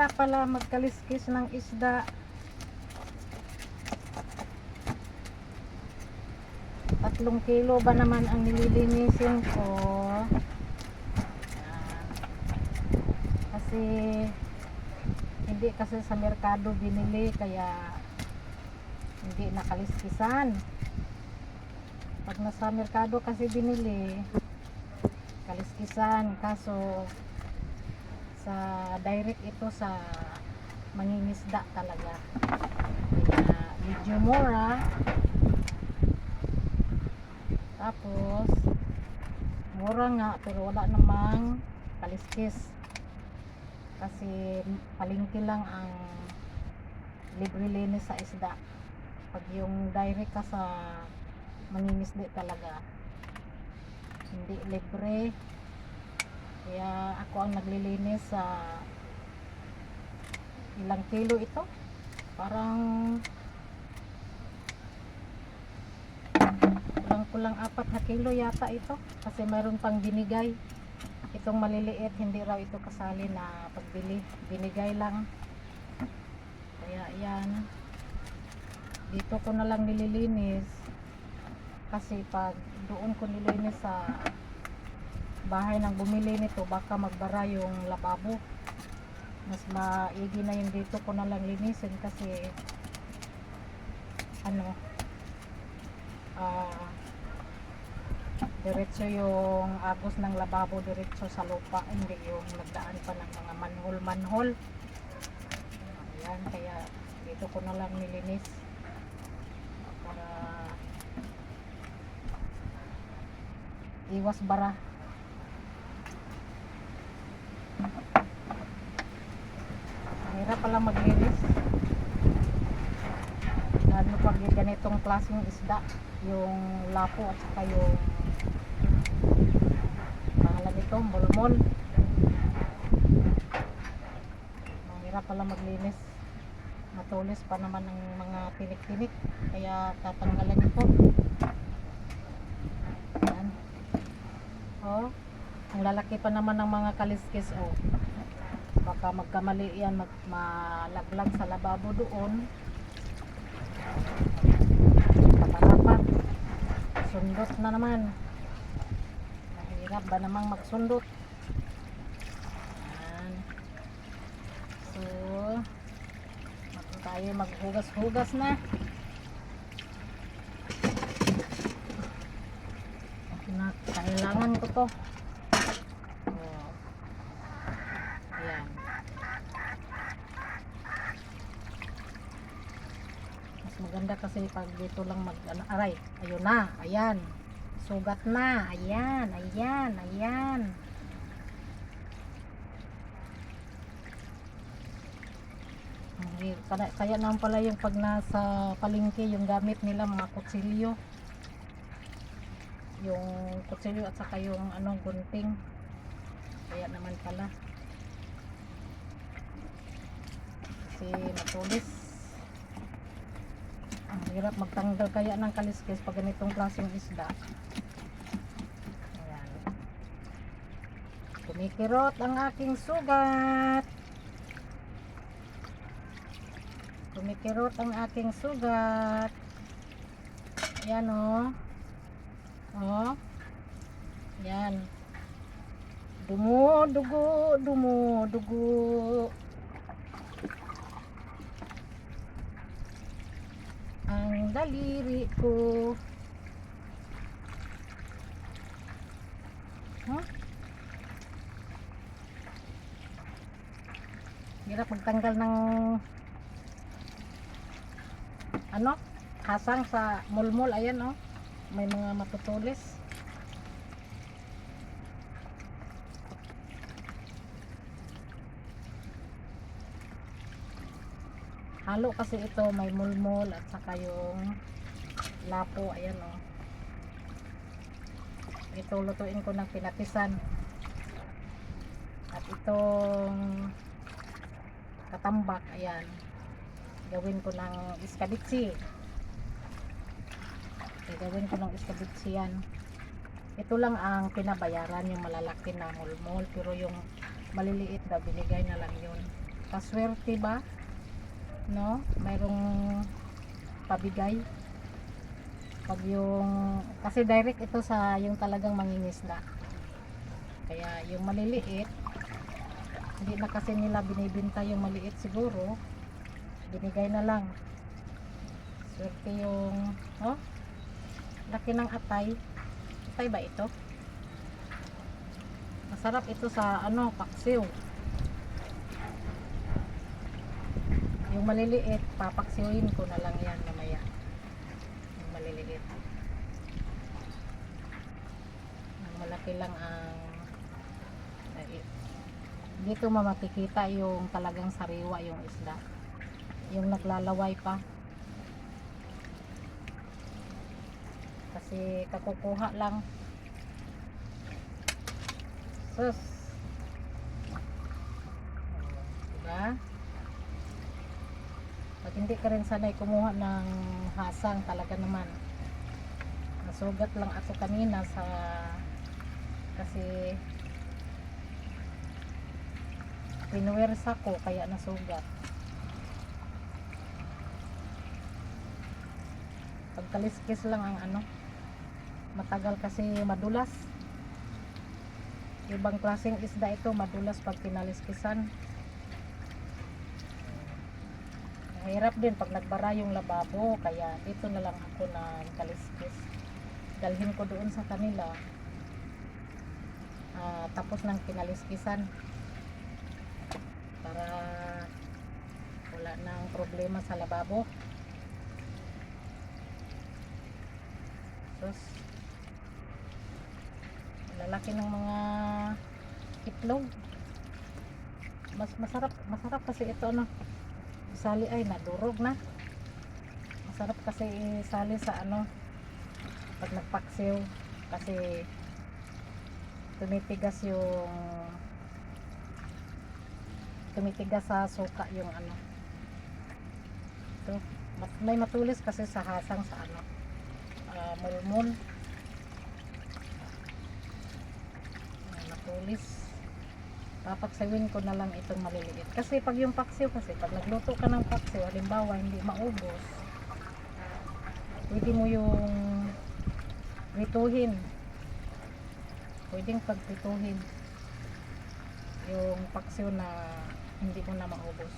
hirap pala magkaliskis ng isda. Tatlong kilo ba naman ang nililinisin ko? Kasi hindi kasi sa merkado binili kaya hindi nakaliskisan. Pag nasa merkado kasi binili, kaliskisan. Kaso sa direct ito sa mangingisda talaga. Kaya medyo mura. Tapos mura nga pero wala namang kaliskis. Kasi palingki lang ang libre linis sa isda. Pag yung direct ka sa mangingisda talaga hindi libre kaya ako ang naglilinis sa ilang kilo ito. Parang kulang kulang apat na kilo yata ito kasi mayroon pang binigay. Itong maliliit hindi raw ito kasali na pagbili. Binigay lang. Kaya yan. Dito ko na lang nililinis kasi pag doon ko nilinis sa bahay ng bumili nito baka magbara yung lababo. Mas maigi na yung dito ko na lang linisin kasi ano ah diretso yung agos ng lababo diretso sa lupa hindi yung nagdaan pa ng mga manhole manhole. Ayan kaya dito ko na lang nilinis para iwas bara Mahirap pala maglinis. Lalo pag ganitong klaseng isda, yung lapo at saka yung pangalan nito, mulmol. Mahirap pala maglinis. Matulis pa naman ng mga pinik-pinik. Kaya tatanggalan ito. Yan. Oh, ang lalaki pa naman ng mga kaliskis. Oh baka magkamali yan mag sa lababo doon. Kaparapat sundot na naman. Mahirap ba namang magsundot? Yan so tayo maghugas-hugas na. Na kailangan ko to Oh. Ayan. Mas maganda kasi pag dito lang mag ano, aray, ayun na, ayan. Sugat na, ayan, ayan, ayan. Ay, Kaya, kaya naman pala yung pag nasa palengke yung gamit nila mga kutsilyo. Yung kutsilyo at saka yung anong gunting. Kaya naman pala. Kasi matulis. Hirap magtanggal kaya ng kaliskis pag ganitong klaseng isda. Ayan. Kumikirot ang aking sugat. Kumikirot ang aking sugat. Ayan o. Oh. Ayan. Dumo, dugo, dumo. Daliri ko. Huh? Hirap magtanggal ng ano? Hasang sa mulmul. Ayan oh. May mga matutulis. Halo kasi ito may mulmol at saka yung lapo ayan o ito lutuin ko ng pinatisan at itong katambak ayan. Gawin ko ng iskabitsi. Okay, gawin ko ng iskabitsi yan. Ito lang ang pinabayaran yung malalaki na mulmol pero yung maliliit na binigay na lang yun. Paswerte ba no? Mayroong pabigay. Pag yung kasi direct ito sa yung talagang mangingisda. Kaya yung maliliit hindi na kasi nila binibinta yung maliit siguro. Binigay na lang. Swerte yung oh laki ng atay. Atay ba ito? Masarap ito sa ano paksiw yung maliliit papaksiwin ko na lang yan mamaya. Yung maliliit. Ang malaki lang ang dito mamakikita yung talagang sariwa yung isda. Yung naglalaway pa. Kasi kakukuha lang. Sus! Diba hindi ka rin sanay kumuha ng hasang talaga naman. Nasugat lang ako kanina sa kasi pinuwersa ko kaya nasugat. Pagkaliskis lang ang ano matagal kasi madulas. Ibang klaseng isda ito madulas pag pinaliskisan Mahirap din pag nagbara yung lababo, kaya dito na lang ako na kaliskis. Dalhin ko doon sa kanila. ah, tapos ng kinaliskisan. Para wala nang problema sa lababo. Tapos, lalaki ng mga itlog. Mas masarap, masarap kasi ito ano sali ay nadurog na. Masarap kasi isali sa ano pag nagpaksiw. Kasi tumitigas yung tumitigas sa suka yung ano. Ito may matulis kasi sa hasang sa ano ah, mulmul. May matulis papaksiwin ko na lang itong maliliit. Kasi pag yung paksiw kasi pag nagluto ka ng paksiw halimbawa hindi maubos pwede mo yung rituhin. Pwedeng pagprituhin yung paksiw na hindi mo na maubos.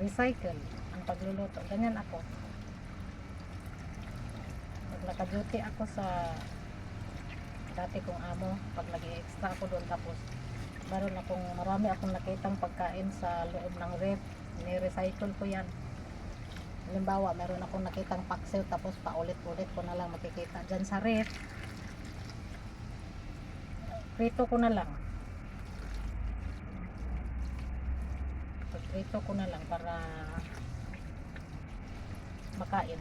Recycle ang pagluluto. Ganyan ako. Pag naka-duty ako sa dati kong amo pag nag extra ako doon tapos meron akong marami akong nakitang pagkain sa loob ng ref. Ni-recycle ko yan. Halimbawa meron akong nakitang paksiw tapos paulit-ulit ko na lang makikita dyan sa ref. Prito ko na lang. Prito ko na lang para makain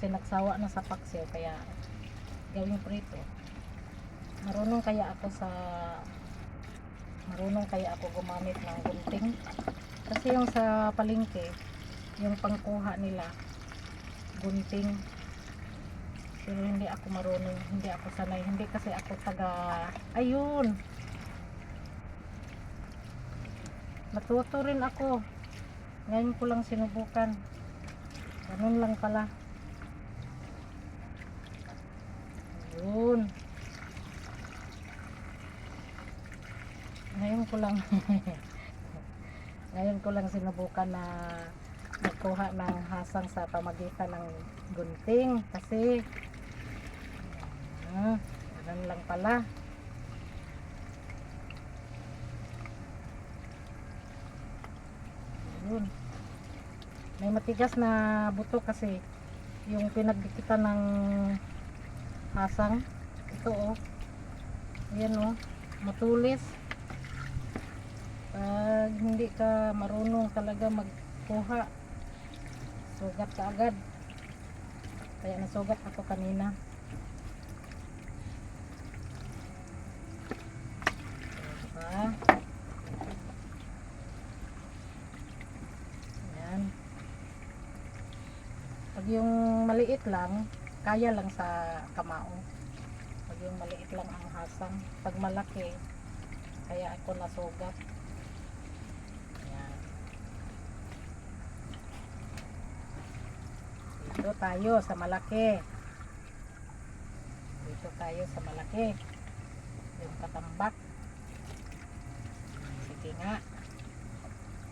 kasi nagsawa na sa paksiw kaya gawing prito. Marunong kaya ako sa marunong kaya ako gumamit ng gunting. Kasi yung sa palengke yung pangkuha nila gunting. Pero hindi ako marunong hindi ako sanay. Hindi kasi ako taga ayun. Natuto rin ako. Ngayon ko lang sinubukan. Ganun lang pala Yun. Ngayon ko lang Ngayon ko lang sinubukan na magkuha ng hasang sa pamagitan ng gunting kasi ah, ganun lang pala. Yun. May matigas na buto kasi yung pinagdikitan ng hasang ito oh. Ayan oh. Matulis. Pag hindi ka marunong talaga magkuha sugat ka agad. Kaya nasugat ako kanina. Diba yung maliit lang kaya lang sa kamao pag yung maliit lang ang hasang pag malaki kaya ako nasugat. Ayan. Dito tayo sa malaki. Dito tayo sa malaki. Yung katambak. Sige nga.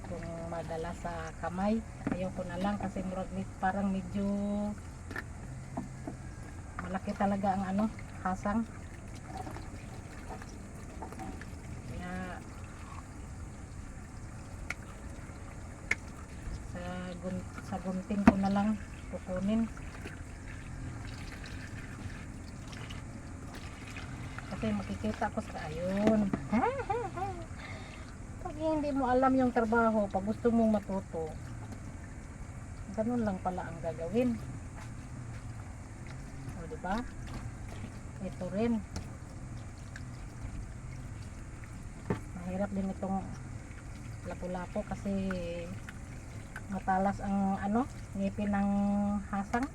Kung madala sa kamay, ayaw ko na lang kasi parang medyo malaki talaga ang ano, hasang. Kaya sa, gun sa gunting ko na lang kukunin. Kasi makikita ko sa ayun. Pag hindi mo alam yung trabaho, pag gusto mong matuto, ganun lang pala ang gagawin. Ba? Ito rin. Mahirap din itong lapu-lapo kasi matalas ang ano, ngipin ng hasang.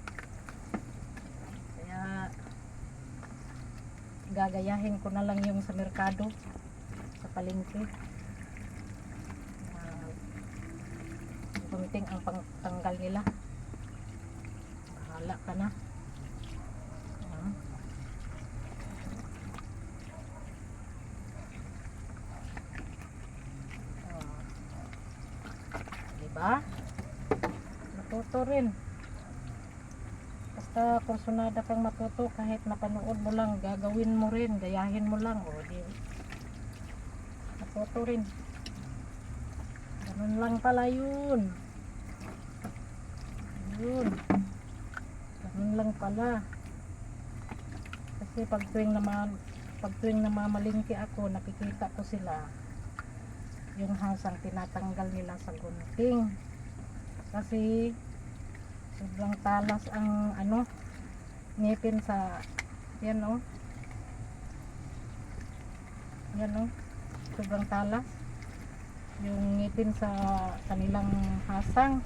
Kaya gagayahin ko na lang yung sa merkado sa palengke. Uh, kunting ang pangtanggal nila. Bahala ka na. Ah. Ah. Diba? Matuto rin. Basta kursunada kang matuto kahit napanood mo lang, gagawin mo rin, gayahin mo lang. O, di, matuto rin. Ganun lang pala yun. Yun. Ganun lang pala. Kasi pag tuwing naman pag tuwing namamalingki ako, nakikita ko sila yung hasang tinatanggal nila sa gunting. Kasi sobrang talas ang ano ngipin sa yan oh. Yan oh. Sobrang talas yung ngipin sa kanilang hasang.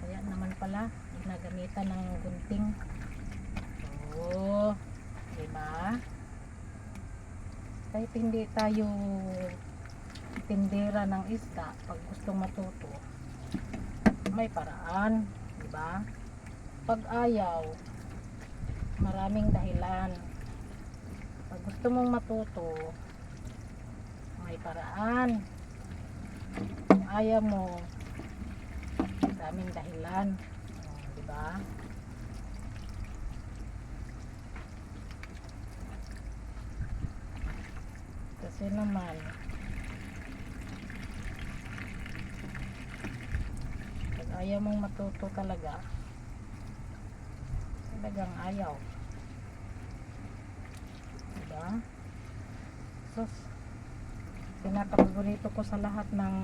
Kaya naman pala ginagamitan ng gunting. Oh, di ba? Kahit hindi tayo tindera ng isda pag gustong matuto, may paraan, di ba? Pag ayaw, maraming dahilan. Pag gusto mong matuto, may paraan. Kung ayaw mo, daming dahilan. Di ba? Kasi naman, pag ayaw mong matuto talaga, talagang ayaw. Diba? Sus, pinakapaborito ko sa lahat ng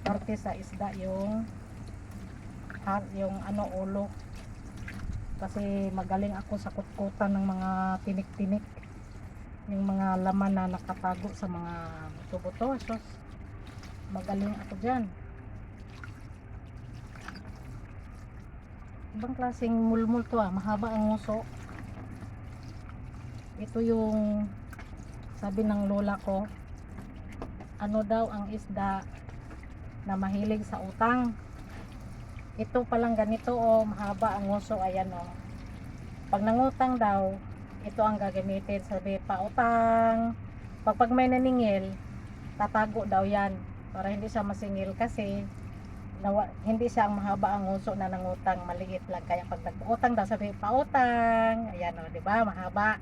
parte sa isda yung yung ano ulo. Kasi magaling ako sa kutkutan ng mga tinik-tinik. Yung mga laman na nakatago sa mga buto-buto sus. Magaling ako dyan ibang klaseng mulmul to ah. Mahaba ang nguso. Ito yung sabi ng lola ko ano daw ang isda na mahilig sa utang? Ito palang ganito oh. Mahaba ang nguso ayan oh. Pag nangutang daw ito ang gagamitin. Sabi pautang. Pag pag may naningil tatago daw yan para hindi siya masingil kasi nawa, hindi siya ang mahaba ang nguso na nangutang maliit lang. Kaya pag nag-utang daw sabi pautang. Ayan oh di ba? Mahaba.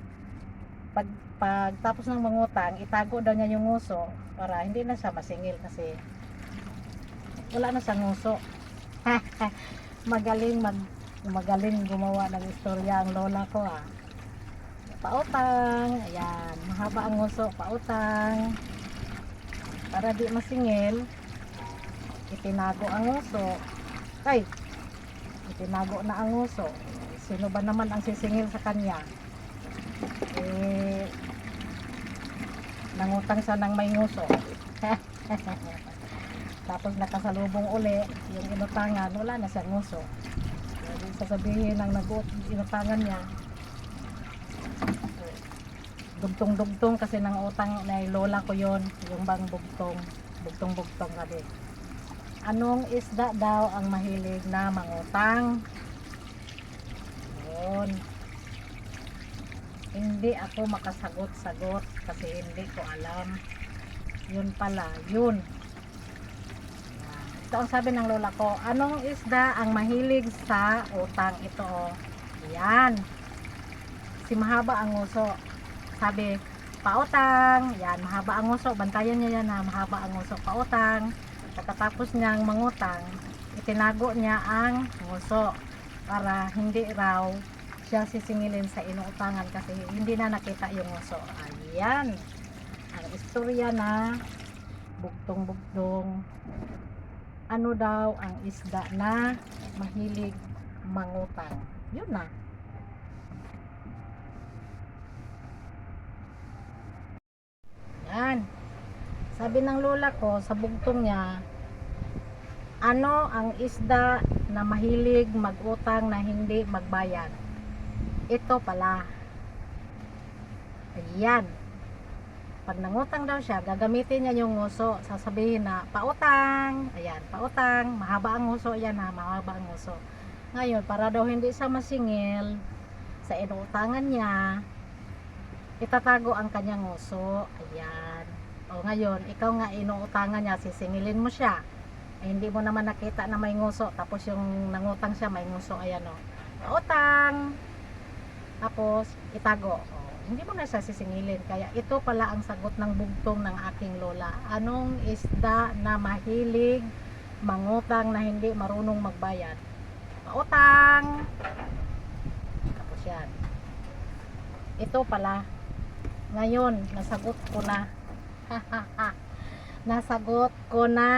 Pag, pag tapos ng mangutang itago daw niya yung nguso para hindi na siya masingil kasi wala na sa nguso. Magaling mag magaling gumawa ng istorya ang lola ko ah. Pautang. Ayan mahaba ang nguso. Pautang. Para di masingil itinago ang nguso. Ay itinago na ang nguso. Sino ba naman ang sisingil sa kanya? Eh nangutang siya ng may nguso. Tapos nakasalubong uli yung inutangan. Wala na siya nguso. Jadi sasabihin ng nag inutangan niya. Dugtong-dugtong kasi ng utang na lola ko yon yung bang bugtong. Bugtong-bugtong kasi. Anong isda daw ang mahilig na mangutang? Yun. Hindi ako makasagot-sagot kasi hindi ko alam. Yun pala, yun. Ah, Ito ang sabi ng lola ko, anong isda ang mahilig sa utang? Ito oh. Yan. Si mahaba ang nguso. Sabi, pautang. Yan, mahaba ang nguso. Bantayan niya yan na mahaba ang nguso. Pautang. Pagkatapos niyang mangutang, itinago niya ang nguso para hindi raw siya sisingilin sa inuutangan kasi hindi na nakita yung nguso. Ayan. Ang istorya na bugtong-bugtong ano daw ang isda na mahilig mangutang. Yun na. Yan. Sabi ng lola ko sa bugtong niya, ano ang isda na mahilig magutang na hindi magbayad? Ito pala. Ayan. Pag nangutang daw siya, gagamitin niya yung nguso. Sasabihin na, pautang. Ayan, pautang. Mahaba ang nguso. Ayan na, mahaba ang nguso. Ngayon, para daw hindi siya masingil sa inuutangan niya, itatago ang kanyang nguso. Ayan. O ngayon, ikaw nga inuutangan niya, sisingilin mo siya. Eh, hindi mo naman nakita na may nguso. Tapos yung nangutang siya, may nguso. Ayan o. Pautang. Tapos, itago. O, hindi mo na siya sisingilin. Kaya ito pala ang sagot ng bugtong ng aking lola. Anong isda na mahilig mangutang na hindi marunong magbayad? Pautang. Tapos yan. Ito pala. Ngayon, nasagot ko na. nasagot ko na.